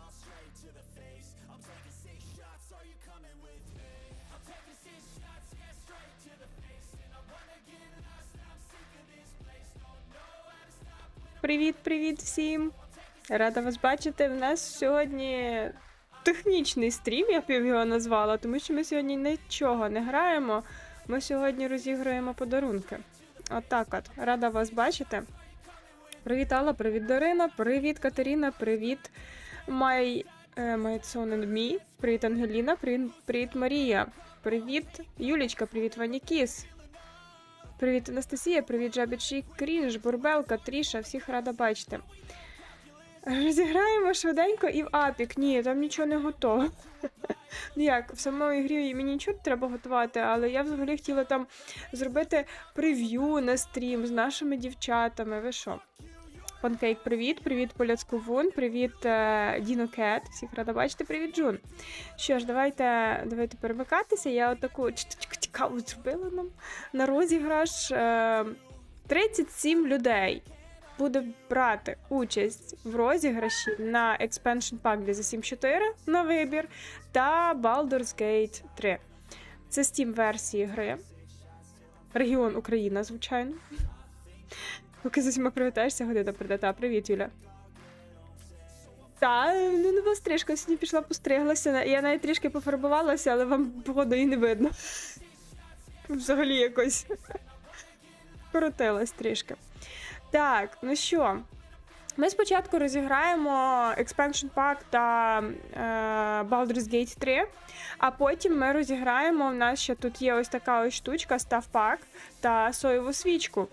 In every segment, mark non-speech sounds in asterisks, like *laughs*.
all straight to the face. I'm taking six shots, are you coming with me? I'm taking six shots, yeah, straight to the face. And I wanna get lost, I'm sick of this place. Don't know how to stop when Привіт, привіт всім! Рада вас бачити. В нас сьогодні технічний стрім, я б його назвала, тому що ми сьогодні нічого не граємо. Ми сьогодні розіграємо подарунки. Отак от. Рада вас бачити. Привіт, Алла, привіт, Дарина, привіт, Катерина, привіт, And Me, привіт, Ангеліна, привіт, Марія, привіт, Юлічка, привіт, Ванікіс. Привіт, Анастасія, привіт, Жабічі, Крінж, Бурбелка, Тріша, всіх рада бачити. Розіграємо швиденько і в апік. Ні, там нічого не готово. *laughs* Ну як, в самої грі мені нічого треба готувати, але я взагалі хотіла там зробити прев'ю на стрім з нашими дівчатами. Ви що? Панкейк, привіт, привіт, Поляцку Вун, привіт, е, Діно Кет. Всіх рада бачити, привіт, Джун. Що ж, давайте, давайте перемикатися. Я отаку цікаву зробила нам на розіграш. Е, 37 людей буде брати участь в розіграші на Expansion Pack для The Sims 4 на вибір та Baldur's Gate 3. Це Steam версії гри. Регіон Україна, звичайно. Поки з усіма привітаєшся, година придата. Привіт, Юля. Та, ну нова стрижка, сьогодні пішла постриглася. Я навіть трішки пофарбувалася, але вам погоду і не видно. Взагалі якось коротилась трішки. Так, ну що, ми спочатку розіграємо Expansion Pack та е, Baldur's Gate 3, а потім ми розіграємо. У нас ще тут є ось така ось штучка, Staff Pack та соєву свічку.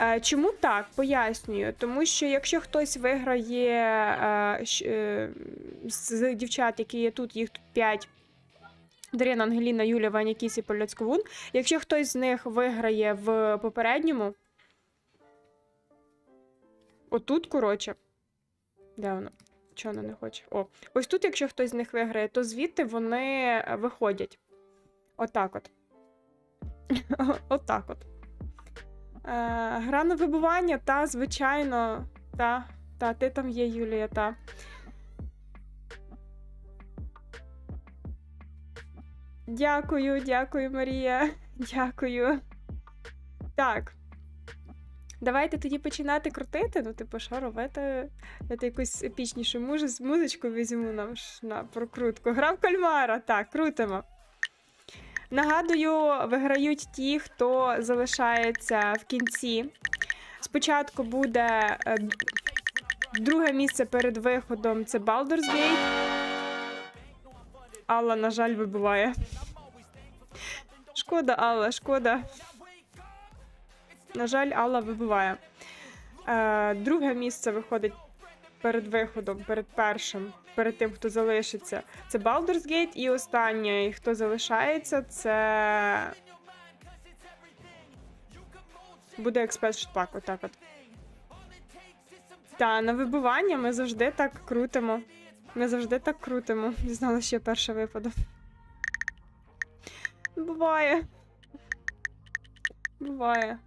Е, чому так? Пояснюю. Тому що якщо хтось виграє е, е, з дівчат, які є тут, їх тут 5. Дарина, Ангеліна, Юля, Ваня Кіс і Поляцьковун. Якщо хтось з них виграє в попередньому, Отут, коротше. Де воно? Чого воно не хоче? О, ось тут, якщо хтось з них виграє, то звідти вони е, виходять. Отак от. *laughs* Отак от. Е, гра на вибування, та, звичайно, та, та, ти там є, Юлія, та. Дякую, дякую, Марія. *laughs* Дякую. Так. Давайте тоді починати крутити. Ну, типу, що робити? Я якусь епічнішу муж- музичку візьму нам на прокрутку. Гра в кальмара. Так, крутимо. Нагадую, виграють ті, хто залишається в кінці. Спочатку буде е, друге місце перед виходом це Baldur's Gate. Алла, на жаль, вибуває. Шкода, Алла, шкода. На жаль, Алла вибиває. Е, друге місце виходить перед виходом, перед першим, перед тим, хто залишиться. Це Baldur's Gate. І останнє, хто залишається, це. Буде Expansion Pack, отак от. Та на вибивання ми завжди так крутимо. Ми завжди так крутимо. *laughs* Не знала, що я перша випаду. Буває. Буває.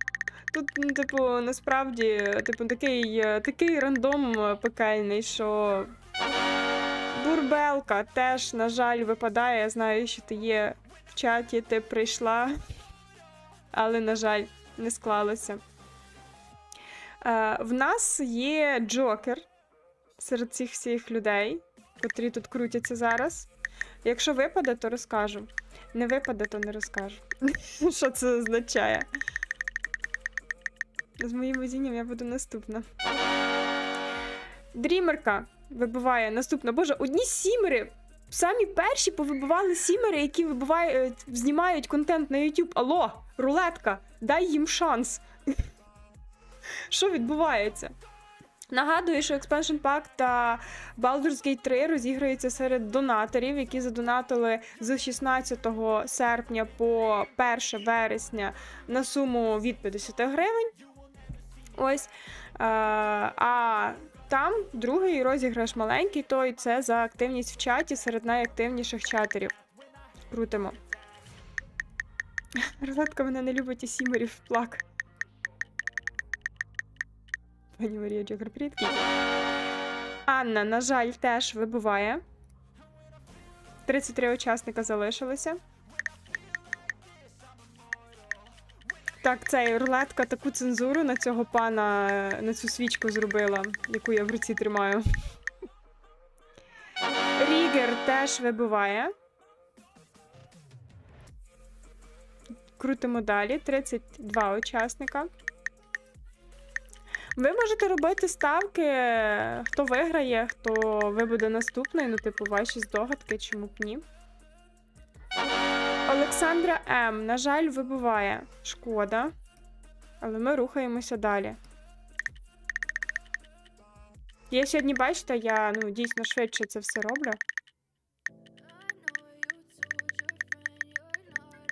Тут, ну, типу, насправді, типу, такий, е, такий рандом е, пекельний, що бурбелка теж, на жаль, випадає. Я знаю, що ти є в чаті, ти прийшла, але, на жаль, не склалося. Е, в нас є Джокер серед цих всіх людей, котрі тут крутяться зараз. Якщо випаде, то розкажу. Не випаде, то не розкажу. *laughs* Що це означає? З моїм везінням я буду наступна. Дрімерка вибиває наступна. Боже, одні сімери Самі перші повибивали сімери, які вибивають, знімають контент на YouTube. Алло, рулетка, дай їм шанс. *laughs* Що відбувається? Нагадую, що Expansion Pack та Baldur's Gate 3 розіграються серед донаторів, які задонатили з 16 серпня по 1 вересня на суму від 50 гривень. Ось. Е, а там другий розіграш маленький, той це за активність в чаті серед найактивніших чатерів. Крутимо. *laughs* Рулетка мене не любить і сімерів плак. Пані Марія Джокер, привіт. Анна, на жаль, теж вибуває. 33 учасника залишилося. Так, цей рулетка таку цензуру на цього пана, на цю свічку зробила, яку я в руці тримаю. Рігер теж вибиває. Крутимо далі. 32 учасника. Ви можете робити ставки, хто виграє, хто вибуде наступний, ну, типу, ваші здогадки, чому б ні. Олександра М. На жаль, вибуває. Шкода. Але ми рухаємося далі. Я сьогодні, бачите, я ну, дійсно швидше це все роблю.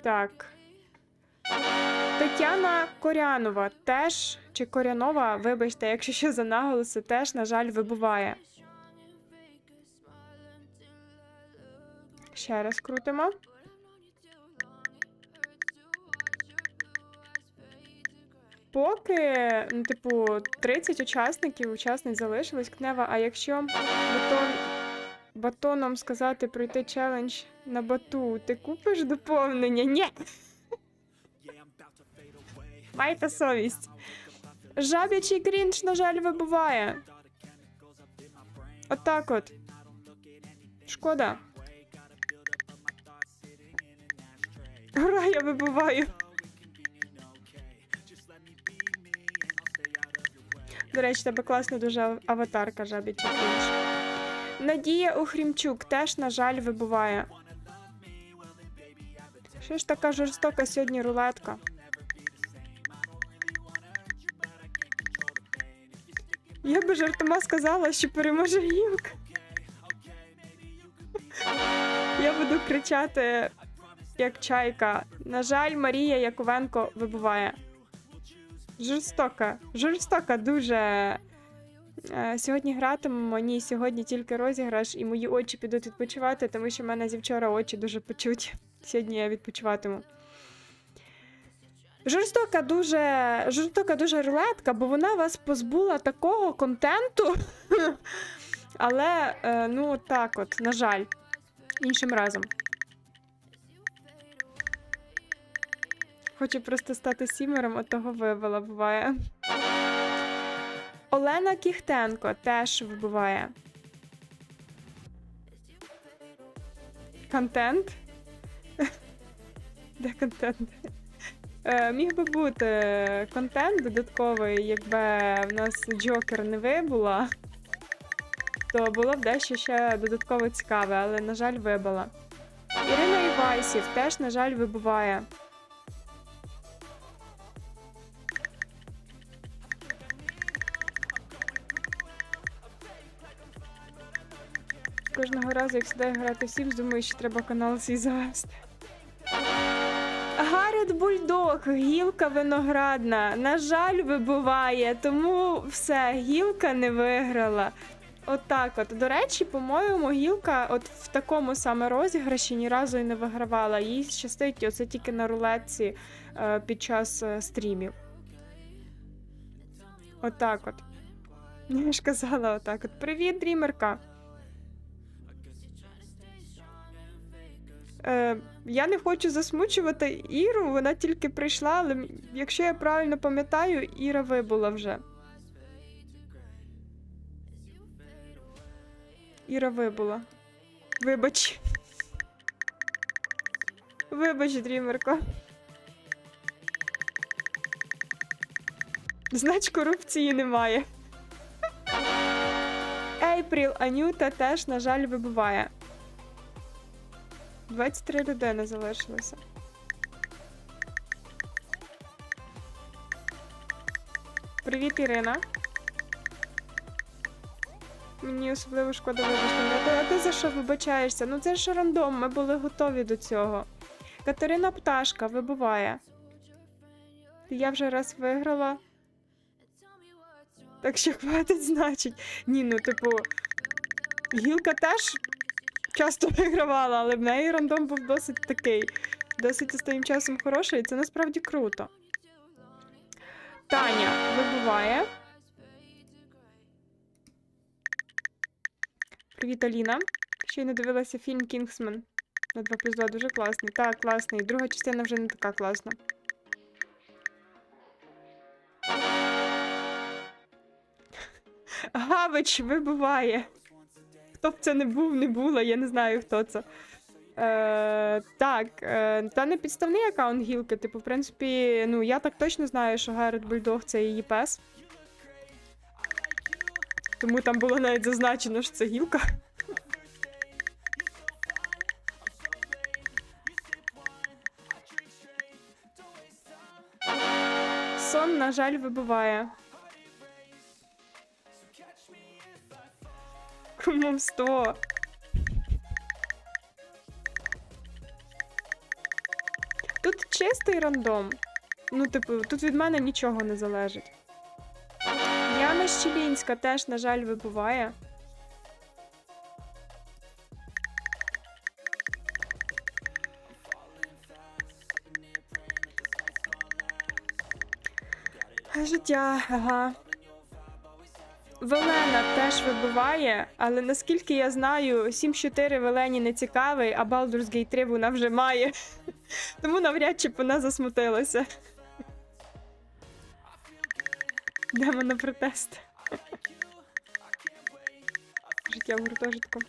Так. Тетяна Корянова теж, чи Корянова, вибачте, якщо що за наголоси, теж, на жаль, вибуває. Ще раз крутимо. Поки, ну, типу, 30 учасників, учасниць залишилось кнева. А якщо батон, батоном сказати пройти челендж на бату, ти купиш доповнення? Ні. Майте совість. Жабячий крінж, на жаль, вибуває. Отак от. Шкода. Ура, я вибуваю. До речі, тебе класна дуже аватарка крінж. Надія Ухрімчук теж, на жаль, вибуває. Що ж така жорстока сьогодні рулетка? Я би жартома сказала, що переможе гілка. Я буду кричати, як чайка. На жаль, Марія Яковенко вибуває. Жорстока, жорстока, дуже. Е, Сьогодні гратимемо, ні, сьогодні тільки розіграш, і мої очі підуть відпочивати, тому що в мене зі вчора очі дуже почуть. Сьогодні я відпочиватиму. Жорстока дуже, жорстока дуже рулетка, бо вона вас позбула такого контенту. *laughs* Але, е, ну, так от, на жаль, іншим разом. Хочу просто стати сімером, от того вивела, буває. Олена Кіхтенко теж вибуває. Контент? Де контент? Е, міг би бути контент додатковий, якби в нас Джокер не вибула, то було б дещо ще додатково цікаве, але, на жаль, вибила. Ірина Івайсів теж, на жаль, вибуває. Кожного разу, як сідаю грати в Sims, думаю, що треба канал свій завести. Гаррет Бульдог, гілка виноградна. На жаль, вибуває, тому все, гілка не виграла. Отак от, До речі, по-моєму, гілка от в такому саме розіграші ні разу і не вигравала. Їй щастить оце тільки на рулетці е, під час е, стрімів. Отак от. Я ж казала отак от. Привіт, дрімерка. Е, я не хочу засмучувати Іру, вона тільки прийшла, але якщо я правильно пам'ятаю, Іра вибула вже. Іра вибула. Вибач. Вибач, дрімерко. Знач корупції немає. Ейпріл Анюта теж, на жаль, вибуває. 23 людини залишилося. Привіт, Ірина. Мені особливо шкода вибачення. А ти- А ти за що вибачаєшся? Ну це ж рандом, ми були готові до цього. Катерина Пташка вибуває. Я вже раз виграла. Так що хватить, значить. Ні, ну, типу, гілка теж часто *laughs* вигравала, але в неї рандом був досить такий. Досить останнім часом хороший, і це насправді круто. Таня вибуває. Привіт, Аліна. Ще й не дивилася фільм Кінгсмен на 2 плюс 2. Дуже класний. Так, класний. Друга частина вже не така класна. *laughs* Гавич вибуває. Хто б це не був, не була, я не знаю, хто це. Е, так, е, та не підставний аккаунт гілки. Типу, в принципі, ну я так точно знаю, що Гаррет Бульдог це її пес. Тому там було навіть зазначено, що це гілка. Сон, на жаль, вибуває. Кому 100? Тут чистий рандом. Ну, типу, тут від мене нічого не залежить. Яна Щелінська теж, на жаль, вибуває. Життя, ага. Велена теж вибиває, але наскільки я знаю, 7-4 Велені не цікавий, а Baldur's Gate 3 вона вже має. *laughs* Тому навряд чи б вона засмутилася. Йдемо на протест. Життя в гуртожитку.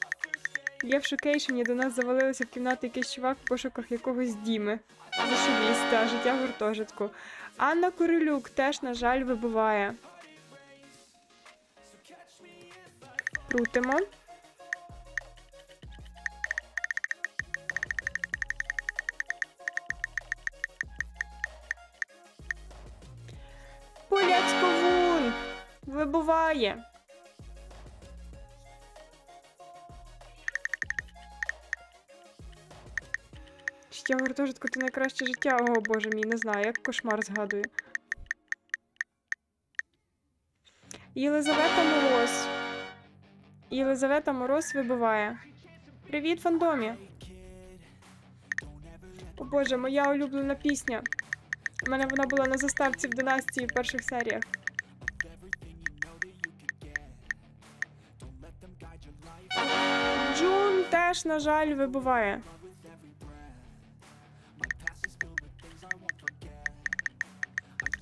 Є в шокейшені, до нас завалилися в кімнату якийсь чувак в пошуках якогось Діми. Зашибість, та життя в гуртожитку. Анна Королюк теж, на жаль, вибуває. Крутимо. Поляцьковун вибуває. Життя в гуртожитку це найкраще життя. О боже мій, не знаю, як кошмар згадую. Єлизавета Мороз. Єлизавета Мороз вибиває. Привіт, фандомі. О боже, моя улюблена пісня. У мене вона була на заставці в династії в перших серіях. Джун теж, на жаль, вибуває.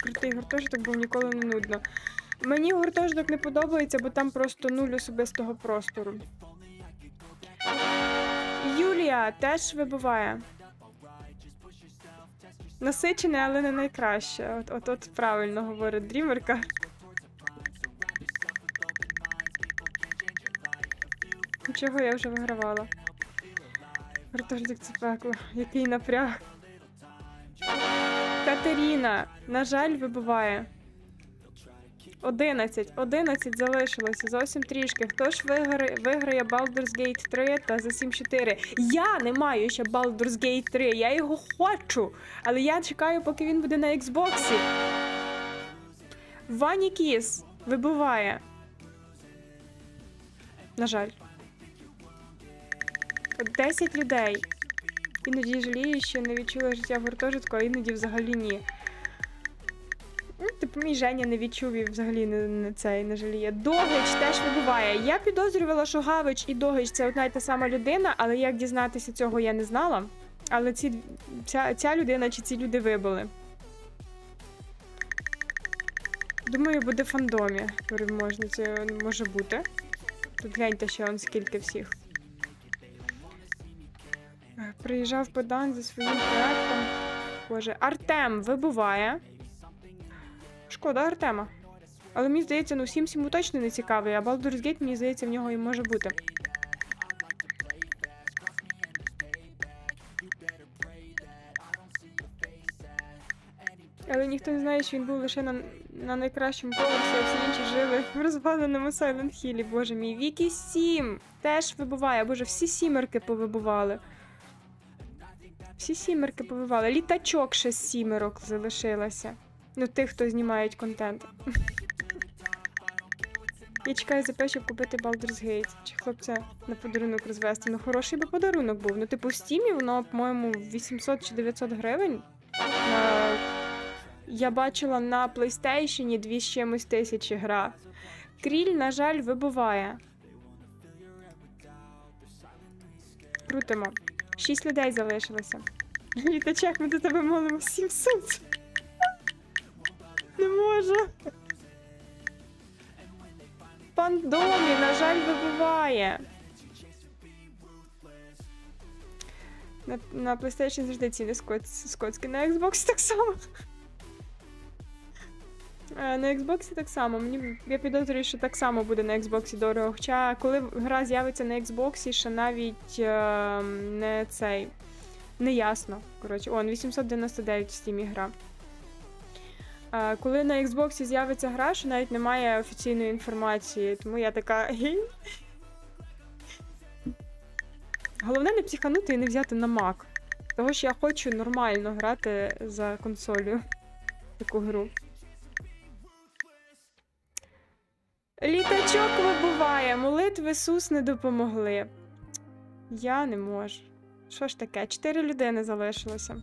Крутий гуртожиток, був ніколи не нудно. Мені гуртожиток не подобається, бо там просто нуль особистого простору. Юлія теж вибиває. Насичене, але не найкраще. От, от, от правильно говорить дрімерка. Чого я вже вигравала? Гуртожиток це пекло. Який напряг. Катерина, на жаль, вибиває. 11. 11 залишилося. Зовсім трішки. Хто ж виграє, виграє Baldur's Gate 3 та за 7-4? Я не маю ще Baldur's Gate 3. Я його хочу. Але я чекаю, поки він буде на Xbox. Вані Кіс вибиває. На жаль. 10 людей. Іноді жалію, що не відчула життя в гуртожитку, а іноді взагалі ні. Ну, типу, мій Женя не відчув і взагалі не, не цей не жаліє. Догич теж вибуває. Я підозрювала, що Гавич і Догич це одна й та сама людина, але як дізнатися цього я не знала. Але ці, ця, ця людина чи ці люди вибули. Думаю, буде фандомі переможницею може бути. Тут гляньте ще он скільки всіх. Е, Приїжджав Богдан зі своїм проектом. Боже, Артем вибуває. Шкода Артема. Але мені здається, ну 7 7 точно не цікавий, а Baldur's Gate, мені здається, в нього і може бути. Але ніхто не знає, що він був лише на на найкращому поверсі, а всі інші жили в розваленому Silent Хілі. боже мій. Вікі сім теж вибуває, боже, всі сімерки повибували. Всі сімерки повивали. Літачок ще з сімерок залишилася. Ну, тих, хто знімають контент. Я чекаю за те, щоб купити Baldur's Gate. Чи хлопця на подарунок розвести. Ну, хороший би подарунок був. Ну, типу, в стімі воно, по-моєму, 800 чи 900 гривень. На... Я бачила на PlayStation дві з чимось тисячі гра. Кріль, на жаль, вибуває. Крутимо. Шість людей залишилося. *laughs* Літачек, ми до тебе молимо 700. Не можу. Пандомі, на жаль, вибуває. На, на PlayStation завжди ціни скот, скотські. На Xbox так само. Е, На Xbox так само. Мені я підозрюю, що так само буде на Xbox дорого. Хоча коли гра з'явиться на Xbox, ще навіть е, не цей. Не ясно. Коротше, он 899 в Steam гра. Коли на Xbox з'явиться гра, що навіть немає офіційної інформації, тому я така. Головне не психанути і не взяти на Mac. Того що я хочу нормально грати за консолю таку гру. Літачок вибуває, молитви Сус не допомогли. Я не можу. Що ж таке? Чотири людини залишилося.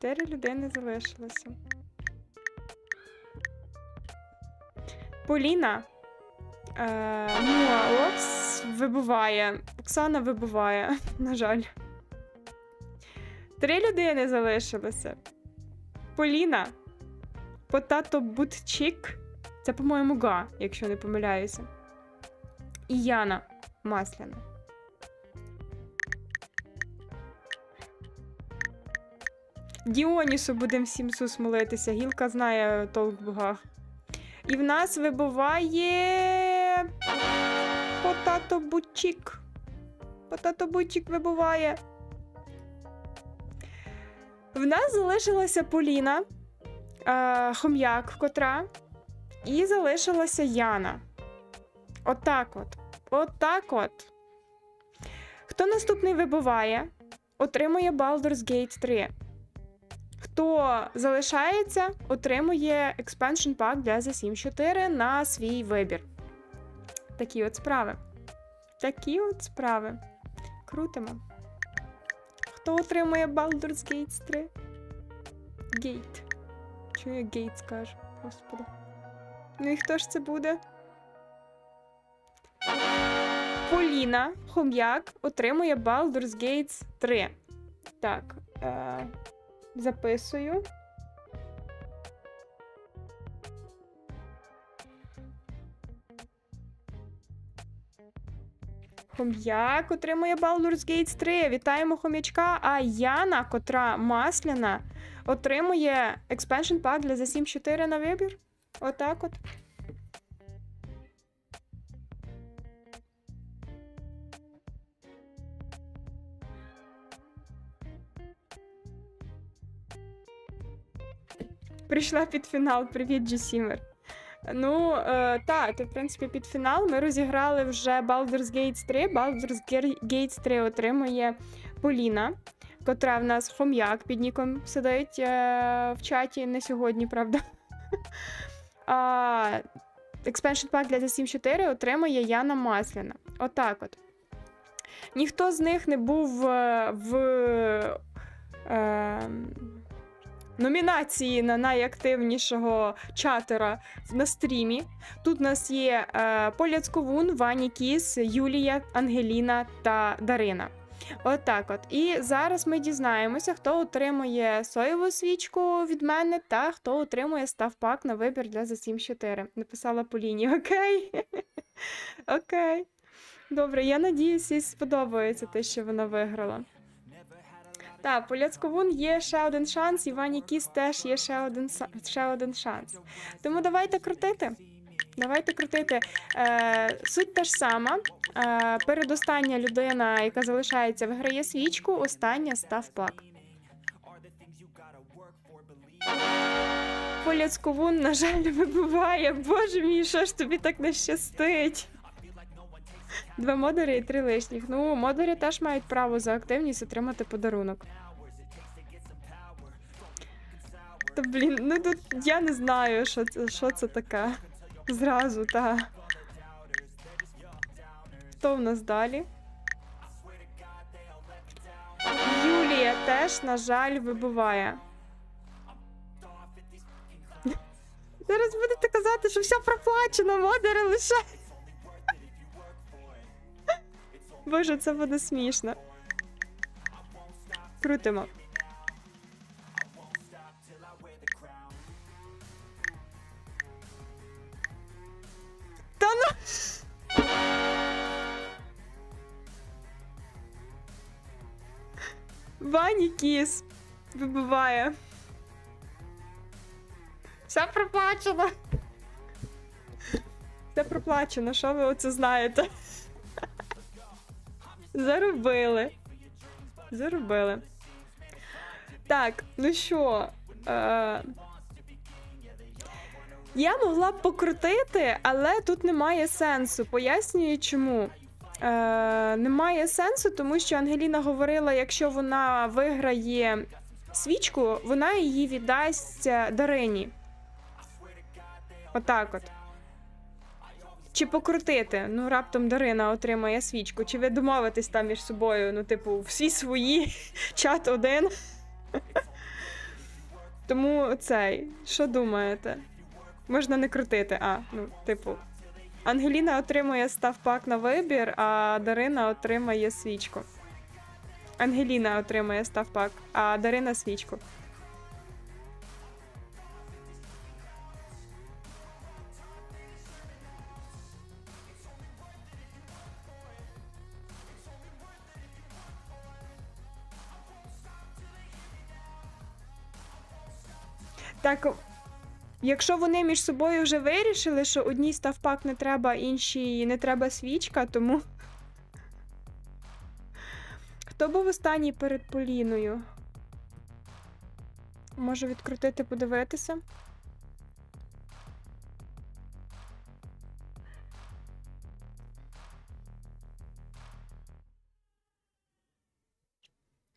Чотири людини залишилося. Поліна. Е, ну, а вибуває. Оксана вибуває, *laughs* на жаль. Три людини залишилося. Поліна. Потато Бутчик. Це, по-моєму, Га, якщо не помиляюся. І Яна Масляна. Діонісу будемо всім сус молитися. Гілка знає толк в. І в нас вибуває. Потато Бутчик. Потато Бутчик вибуває. В нас залишилася Поліна, е, хом'як котра, і залишилася Яна. Отак от. Отак от. Хто наступний вибуває, отримує Baldur's Gate 3. Хто залишається, отримує expansion pack для The Sims 4 на свій вибір. Такі от справи. Такі от справи. Крутимо. Хто отримує Baldur's Gate 3? Гейт. Чого я гейт скажу? Господи. Ну і хто ж це буде? Поліна Хом'як отримує Baldur's Gate 3. Так. Е- записую. Хом'як отримує Baldur's Gate 3. Вітаємо хом'ячка. А Яна, котра масляна, отримує expansion pack для The Sims 4 на вибір. Отак от. Прийшла під фінал. Привіт, Джесімер. Ну, е, так, то, в принципі, під фінал ми розіграли вже Baldur's Gate 3. Baldur's Gate 3 отримує Поліна, котра в нас хом'як під ніком сидить е, в чаті не сьогодні, правда. *laughs* А, Expansion Pack для The Sims 4 отримує Яна Масляна. Отак от. Ніхто з них не був е, в. Е, номінації на найактивнішого чатера на стрімі. Тут у нас є е, Поляцьковун, Вані Кіс, Юлія, Ангеліна та Дарина. Отак от, І зараз ми дізнаємося, хто отримує соєву свічку від мене та хто отримує ставпак на вибір для The Sims 4. Написала Поліні. *laughs* Окей. Окей. Добре, я надіюсь, їй сподобається те, що вона виграла. Та поляцковун є ще один шанс, Івані Кіс теж є ще один ще один шанс. Тому давайте крутити. Давайте крутити. Е, Суть та ж сама. Е, Передостання людина, яка залишається, виграє свічку, остання став плак. Поляцковун, на жаль, вибуває. Боже мій, що ж тобі так не щастить. Два модери і три лишніх. Ну, модери теж мають право за активність отримати подарунок. Та блін, ну тут я не знаю, що це, що це таке. Зразу, та. Хто в нас далі? Юлія теж, на жаль, вибиває. Зараз будете казати, що все проплачено, модери лише. Боже, це буде смішно. Крутимо. Та ну. Вані кіс вибиває. Все проплачено. Все проплачено, що ви оце знаєте? Заробили. Заробили. Так, ну що. Е... Я могла б покрутити, але тут немає сенсу. Пояснюю чому. Е, немає сенсу, тому що Ангеліна говорила, якщо вона виграє свічку, вона її віддасть е, Дарині. Отак от. Чи покрутити? Ну, раптом Дарина отримає свічку. Чи ви домовитесь там між собою? Ну, типу, всі свої, *laughs* чат один. *laughs* Тому цей, що думаєте? Можна не крутити, а, ну, типу. Ангеліна отримує ставпак на вибір, а Дарина отримає свічку. Ангеліна отримує ставпак, а Дарина свічку. Так, якщо вони між собою вже вирішили, що одній ставпак не треба, іншій не треба свічка, тому. Хто був останній перед Поліною? Можу відкрутити, подивитися.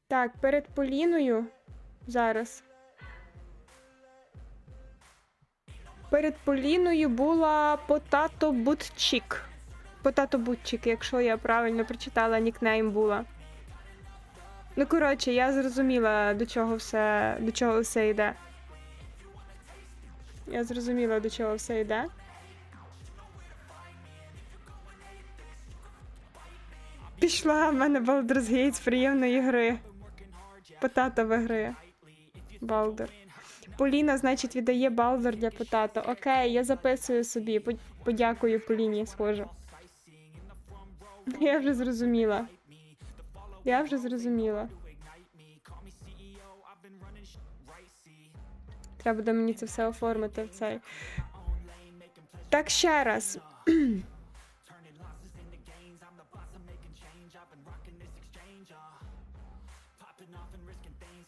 Так, перед Поліною зараз. Перед Поліною була Потато Бутчик. Потато Бутчик, якщо я правильно прочитала, нікнейм була. Ну, коротше, я зрозуміла, до чого все, до чого все йде. Я зрозуміла, до чого все йде. Пішла в мене Baldur's Gate з приємної гри. Потато виграє. Балдер. Поліна, значить, віддає Балдер для Потато. Окей, я записую собі. Подякую Поліні, схоже. Я вже зрозуміла. Я вже зрозуміла. Треба буде мені це все оформити в цей. Так ще раз.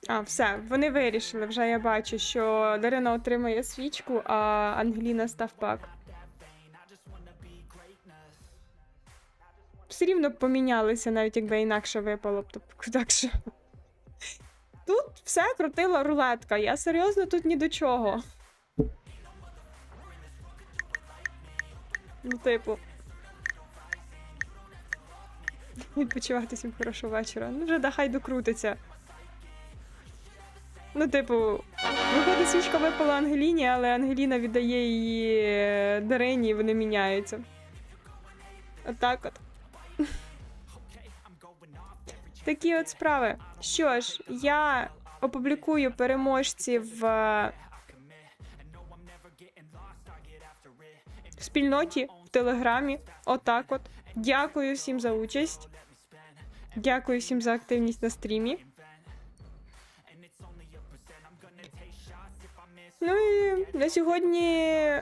А, все, вони вирішили. Вже я бачу, що Дарина отримає свічку, а Ангеліна ставпак. Все рівно помінялися, навіть якби інакше випало. Тобто, так що. Тут все крутила рулетка. Я серйозно тут ні до чого. Ну, типу. Відпочивати всім хорошого вечора. Ну, вже да хай докрутиться. Ну, типу, виходить, свічка випала Ангеліні, але Ангеліна віддає її е, Дарині, і вони міняються. Отак от. *laughs* Такі от справи. Що ж, я опублікую переможців е, в спільноті в Телеграмі. Отак от. Дякую всім за участь. Дякую всім за активність на стрімі. Ну і на сьогодні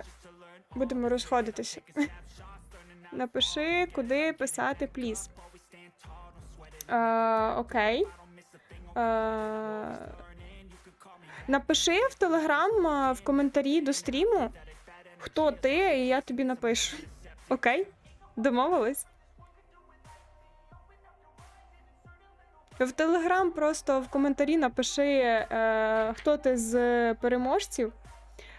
будемо розходитися. *laughs* Напиши, куди писати пліз. Окей. Напиши в Телеграм в коментарі до стріму, хто ти, і я тобі напишу. Окей? Домовились? В Телеграм просто в коментарі напиши, е, хто ти з переможців.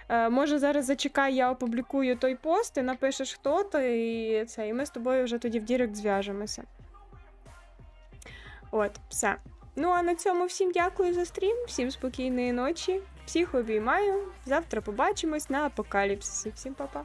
Е, може, зараз зачекай, я опублікую той пост, ти напишеш, хто ти, і це, і ми з тобою вже тоді в Дірект зв'яжемося. От, все. Ну а на цьому всім дякую за стрім, всім спокійної ночі, всіх обіймаю. Завтра побачимось на апокаліпсисі. Всім па-па.